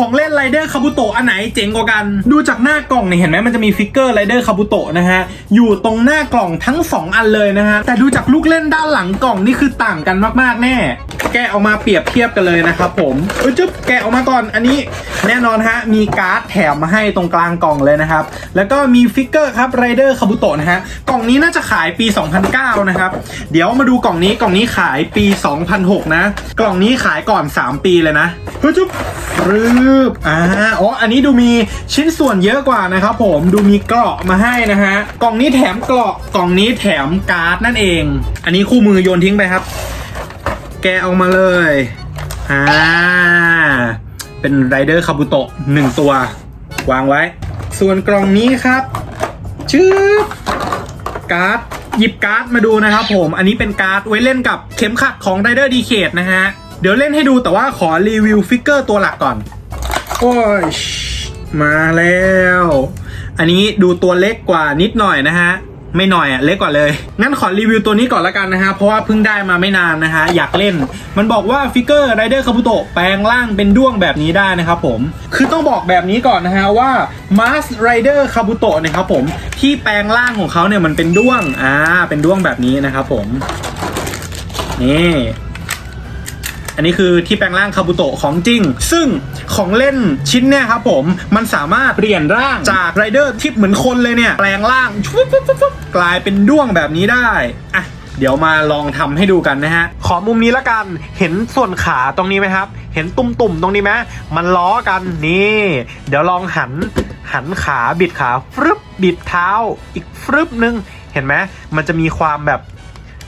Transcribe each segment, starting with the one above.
ของเล่นไรเดอร์คาบุโตะอันไหนเจ๋งกว่ากัน ดูจากหน้ากล่องเนี่ยเห็นไหมมันจะมีฟิกเกอร์ไรเดอร์คาบุโตะนะฮะ อยู่ตรงหน้ากล่องทั้ง 2 อันเลยนะฮะ แต่ดูจากลูกเล่นด้านหลังกล่องนี่คือต่างกันมากๆแน่ แกะออกมาเปรียบเทียบกันเลยนะครับผมเอ้ยจุ๊บแกะออกมาก่อนอันนี้แน่นอนฮะมีการ์ดแถมมาให้ตรงกลางกล่องเลยนะครับ แล้วก็มีฟิกเกอร์ครับไรเดอร์คาบุโตะนะฮะกล่องนี้น่าจะขายปี 2009 นะครับ เดี๋ยวมาดูกล่องนี้กล่องนี้ขายปี 2006 นะ กล่องนี้ขายก่อน 3 ปีเลยนะเฮ้ยจุ๊บรึบอ่าอ๋ออันนี้ดูมีชิ้นส่วนเยอะกว่านะครับผมดูมีเกราะมาให้นะฮะกล่องนี้แถมเกราะกล่องนี้แถมการ์ดนั่นเอง อันนี้คู่มือโยนทิ้งไปครับ แกออกมาเลยอ่า เป็นไรเดอร์คาบุโตะหนึ่งตัว วางไว้ ส่วนกล่องนี้ครับชื่อการ์ดหยิบการ์ดมาดูนะครับผม อันนี้เป็นการ์ดไว้เล่นกับเข็มขัดของไรเดอร์ดีเคทนะฮะ เดี๋ยวเล่นให้ดูแต่ว่าขอรีวิวฟิกเกอร์ตัวหลักก่อน โอ้ย มาแล้ว อันนี้ดูตัวเล็กกว่านิดหน่อยนะฮะ ไม่หน่อยอะเล็กกว่าเลยงั้นขอรีวิวตัวนี้ก่อนละกันนะฮะเพราะว่าเพิ่งได้มาไม่นานนะฮะอยากเล่น มันบอกว่าฟิกเกอร์ไรเดอร์คาบุโตะแปลงร่างเป็นด้วงแบบนี้ได้นะครับผมคือต้องบอกแบบนี้ก่อนนะฮะว่ามาสไรเดอร์คาบุโตะนะครับผมที่แปลงร่างของเขาเนี่ยมันเป็นด้วงอ่าเป็นด้วงแบบนี้นะครับผมนี่ อันนี้คือที่แปลงร่างคาบุโตะของจริง ซึ่งของเล่นชิ้นเนี่ยครับผม มันสามารถเปลี่ยนร่างจากไรเดอร์ที่เหมือนคนเลยเนี่ย แปลงร่างกลายเป็นด้วงแบบนี้ได้อะเดี๋ยวมาลองทำให้ดูกันนะฮะ ขอมุมนี้ละกัน เห็นส่วนขาตรงนี้ไหมครับ เห็นตุ่มๆตรงนี้ไหมมันล้อกันนี่ เดี๋ยวลองหัน หันขาบิดขาฟรึบบิดเท้า อีกฟรึบนึง เห็นไหมมันจะมีความแบบ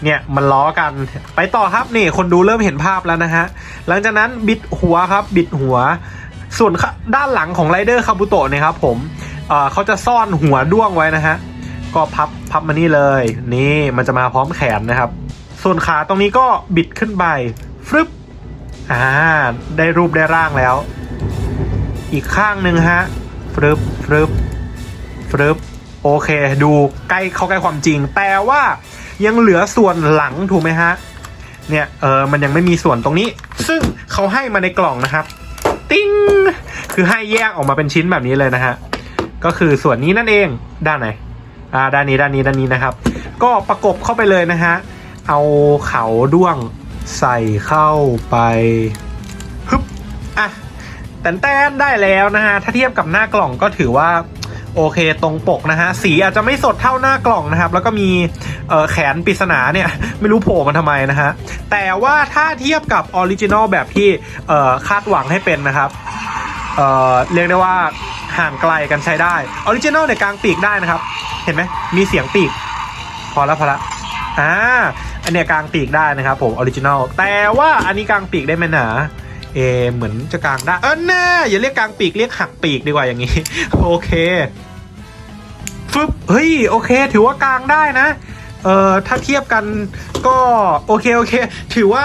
เนี่ยมันล้อกัน ไปต่อครับนี่คนดูเริ่มเห็นภาพแล้วนะฮะ หลังจากนั้นบิดหัวครับบิดหัว ส่วนด้านหลังของไรเดอร์คาบุโตะเนี่ยครับผมเเขาจะซ่อนหัวด้วงไว้นะฮะ ก็พับพับมานี่เลย นี่มันจะมาพร้อมแขนนะครับ ส่วนขาตรงนี้ก็บิดขึ้นไปฟรึบอ่าได้รูปได้ร่างแล้ว อีกข้างหนึ่งฮะฟรึบฟรึบฟรึบโอเค ดูใกล้เข้าใกล้ความจริง แต่ว่า ยังเหลือส่วนหลังถูกไหมฮะ เนี่ยเออมันยังไม่มีส่วนตรงนี้ ซึ่งเขาให้มาในกล่องนะครับ ติ้งคือให้แยกออกมาเป็นชิ้นแบบนี้เลยนะฮะ ก็คือส่วนนี้นั่นเองด้านไหนอ่าด้านนี้ด้านนี้ด้านนี้นะครับ ก็ประกบเข้าไปเลยนะฮะ เอาเขาด้วงใส่เข้าไปฮึบอะแต่นแต้นได้แล้วนะฮะ ถ้าเทียบกับหน้ากล่องก็ถือว่า โอเคตรงปกนะฮะ สีอาจจะไม่สดเท่าหน้ากล่องนะครับ แล้วก็มีแขนปริศนาเนี่ย ไม่รู้โผล่มาทำไมนะฮะ แต่ว่าถ้าเทียบกับออริจินอลแบบที่คาดหวังให้เป็นนะครับเเรียกได้ว่าห่างไกลกันใช้ได้ออริจินอลเนี่ยกลางปีกได้นะครับ เห็นไหมมีเสียงปีก พอแล้วพอละอ่าอันเนี้ยกลางปีกได้นะครับผมออริจินอลแต่ว่าอันนี้กลางปีกได้ไหมหนา เอเหมือนจะกลางได้เออแน่อย่าเรียกกลางปีกเรียกหักปีกดีกว่าอย่างนี้ โอเคฟึบเฮ้ยโอเค ถือว่ากลางได้นะเอ่อถ้าเทียบกันก็โอเคโอเค ถือว่า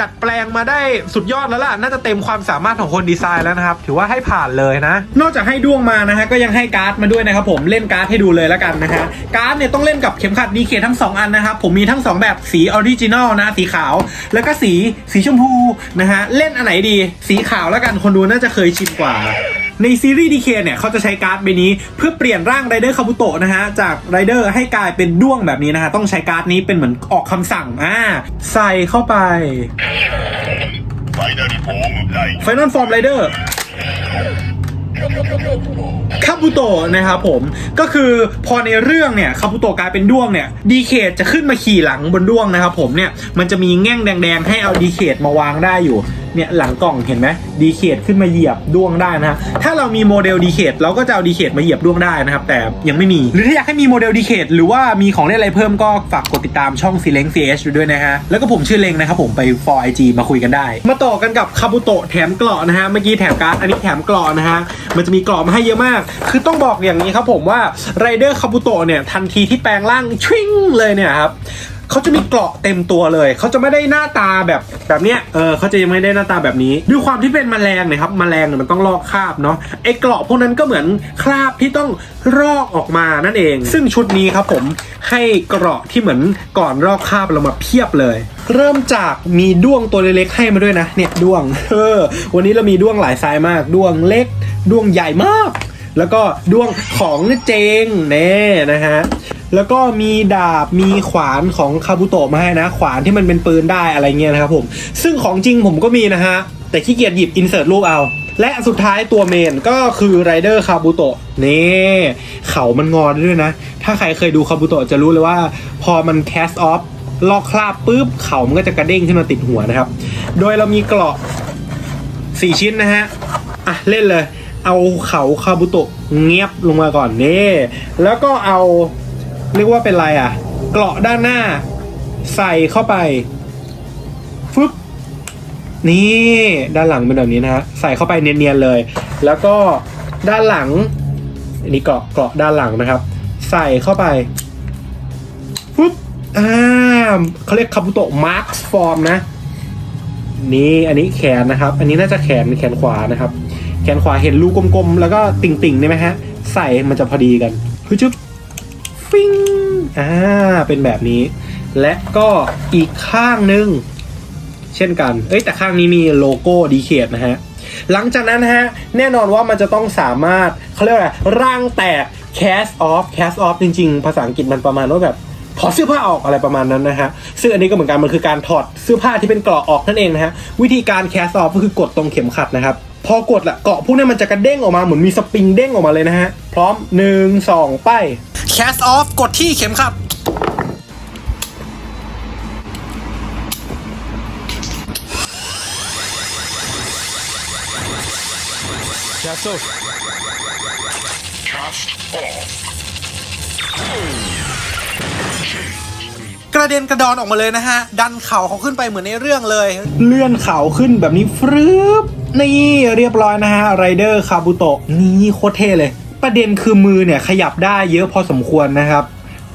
ดัดแปลงมาได้สุดยอดแล้วล่ะ น่าจะเต็มความสามารถของคนดีไซน์แล้วนะครับ ถือว่าให้ผ่านเลยนะ นอกจากให้ด้วงมานะฮะก็ยังให้การ์ดมาด้วยนะครับผมเล่นการ์ดให้ดูเลยแล้วกันนะฮะการ์ดเนี่ยต้องเล่นกับเข็มขัดดีเคทั้ง 2 อันนะครับผมมีทั้ง 2 แบบสีออริจินอลนะสีขาว แล้วก็สีสีชมพูนะฮะเล่นอันไหนดี สีขาวแล้วกันคนดูน่าจะเคยชินกว่า ในซีรีส์ดีเคเนี่ยเขาจะใช้การ์ดใบนี้เพื่อเปลี่ยนร่างไรเดอร์คาบุโตะนะฮะจากไรเดอร์ให้กลายเป็นด้วงแบบนี้นะฮะต้องใช้การ์ดนี้เป็นเหมือนออกคำสั่งอ่าใส่เข้าไปไฟนอลฟอร์มไรเดอร์คาบุโตะนะครับผมก็คือพอในเรื่องเนี่ยคาบุโตกลายเป็นด้วงเนี่ยดีเคจะขึ้นมาขี่หลังบนด้วงนะครับผมเนี่ยมันจะมีแง่งแดงๆ ให้เอาดีเคมาวางได้อยู่ เนี่ยหลังกล่องเห็นไหมดีเคทขึ้นมาเหยียบด้วงได้นะฮะถ้าเรามีโมเดลดีเคทเราก็จะเอาดีเคทมาเหยียบด้วงได้นะครับ แต่ยังไม่มี หรือถ้าอยากให้มีโมเดลดีเคทหรือว่ามีของเล่นอะไรเพิ่มก็ฝากกดติดตามช่อง c ีเล้ง CH ด้วยนะฮะแล้วก็ผมชื่อเล้งนะครับผมไป for IG มาคุยกันได้ มาต่อกันกับคาบุโตะแถมเกราะนะฮะเมื่อกี้แถมการ์ดอันนี้แถมเกราะนะฮะมันจะมีเกราะมาให้เยอะมาก คือต้องบอกอย่างนี้ครับผมว่าไรเดอร์คาบุโตะเนี่ยทันทีที่แปลงร่างชิ่งเลยเนี่ยครับ เขาจะมีเกราะเต็มตัวเลย เขาจะไม่ได้หน้าตาแบบแบบเนี้ย เออเขาจะยังไม่ได้หน้าตาแบบนี้ ด้วยความที่เป็นแมลงนี่ยครับแมลงเนี่ยมันต้องลอกคราบเนาะ ไอ้เกราะพวกนั้นก็เหมือนคราบที่ต้องรอกออกมานั่นเอง ซึ่งชุดนี้ครับผมให้เกราะที่เหมือนก่อนรอกคราบเรามาเพียบเลย เริ่มจากมีด้วงตัวเล็กๆให้มาด้วยนะ เนี่ยด้วง เออ วันนี้เรามีด้วงหลายไซส์มาก ด้วงเล็ก ด้วงใหญ่มาก แล้วก็ด้วงของเจงเน่นะฮะ แล้วก็มีดาบมีขวานของคาบุโตะมาให้นะ ขวานที่มันเป็นปืนได้อะไรเงี้ยนะครับผม ซึ่งของจริงผมก็มีนะฮะ แต่ขี้เกียจหยิบอินเสิร์ตรูปเอา และสุดท้ายตัวเมนก็คือไรเดอร์คาบุโตะนี่เขามันงอนด้วยนะ ถ้าใครเคยดูคาบุโตะจะรู้เลยว่า พอมันแคสออฟลอกคราบปุ๊บเขามันก็จะกระเด้งขึ้นมาติดหัวนะครับ โดยเรามีเกราะสี่ชิ้นนะฮะ อะเล่นเลย เอาเขาคาบุโตะเงียบลงมาก่อนนี่ แล้วก็เอา เรียกว่าเป็นไรอะ เกราะด้านหน้า ใส่เข้าไปฟึบนี่ด้านหลังเป็นแบบนี้นะฮะใส่เข้าไปเนียนๆเลย แล้วก็ด้านหลังอันนี้เกราะเกราะด้านหลังนะครับ ใส่เข้าไปฟึบอ่าเขาเรียกคาบุโตะมาร์คฟอร์มนะ นี่อันนี้แขนนะครับ อันนี้น่าจะแขนแขนขวานะครับ แขนขวาเห็นรูกลมๆ แล้วก็ติ่งๆได้ไหมฮะ ใส่มันจะพอดีกันฮึจุ๊บ ฟิงอ่าเป็นแบบนี้ และก็อีกข้างหนึ่งเช่นกัน เอ้ยแต่ข้างนี้มีโลโก้ดีเคทนะฮะ หลังจากนั้นนะฮะ แน่นอนว่ามันจะต้องสามารถเขาเรียกว่าร่างแตก cast off cast off จริง ๆ ภาษาอังกฤษมันประมาณว่าแบบถอดเสื้อผ้าออกอะไรประมาณนั้นนะฮะ ซึ่งอันนี้ก็เหมือนกันมันคือการถอดเสื้อผ้าที่เป็นเกราะออกนั่นเองนะฮะ วิธีการ cast off ก็คือกดตรงเข็มขัดนะครับ พอกดละเกราะพวกนี้มันจะกระเด้งออกมาเหมือนมีสปริงเด้งออกมาเลยนะฮะ พร้อมหนึ่งสองไป cast off กดที่เข็มขัด Cast off. กระเด็นกระดอนออกมาเลยนะฮะ ดันเข่าเขาขึ้นไปเหมือนในเรื่องเลย เลื่อนเข่าขึ้นแบบนี้ฟรึบ นี่เรียบร้อยนะฮะไรเดอร์คาบุโตะนี่โคตรเท่เลย ประเด็นคือมือเนี่ยขยับได้เยอะพอสมควรนะครับ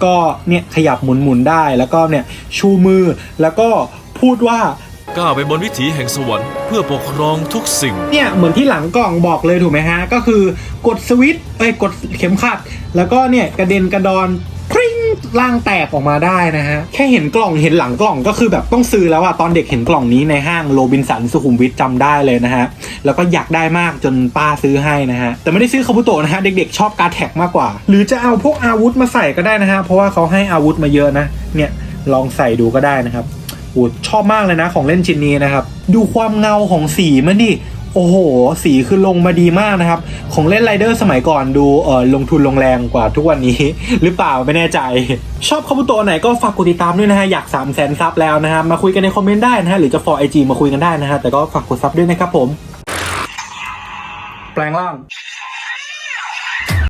ก็เนี่ยขยับหมุนหมุนๆได้แล้วก็เนี่ยชูมือแล้วก็พูดว่าก้าวไปบนวิถีแห่งสวรรค์เพื่อปกครองทุกสิ่ง เนี่ยเหมือนที่หลังกล่องบอกเลยถูกไหมฮะ ก็คือกดสวิตช์เอ้ยกดเข็มขัด แล้วก็เนี่ยกระเด็นกระดอนพริ้ง ล่างแตกออกมาได้นะฮะ แค่เห็นกล่องเห็นหลังกล่องก็คือแบบต้องซื้อแล้วอะตอนเด็กเห็นกล่องนี้ในห้างโรบินสันสุขุมวิทจำได้เลยนะฮะ แล้วก็อยากได้มากจนป้าซื้อให้นะฮะ แต่ไม่ได้ซื้อคาบุโตะนะฮะ เด็กๆ ชอบการแท็กมากกว่า หรือจะเอาพวกอาวุธมาใส่ก็ได้นะฮะ เพราะว่าเขาให้อาวุธมาเยอะนะ เนี่ยลองใส่ดูก็ได้นะครับโอ้ชอบมากเลยนะของเล่นชิ้นนี้นะครับ ดูความเงาของสีมันดิ โอ้โห สีคือลงมาดีมากนะครับ ของเล่นไรเดอร์สมัยก่อนดูเออลงทุนลงแรงกว่าทุกวันนี้ หรือเปล่าไม่แน่ใจ ชอบคาบุโตไหนก็ฝากกดติดตามด้วยนะฮะ อยาก3 0 0แสนซับแล้วนะฮะ มาคุยกันในคอมเมนต์ได้นะฮะ หรือจะฟอร์ไอจีมาคุยกันได้นะฮะ แต่ก็ฝากกดซับด้วยนะครับผม แปลงร่าง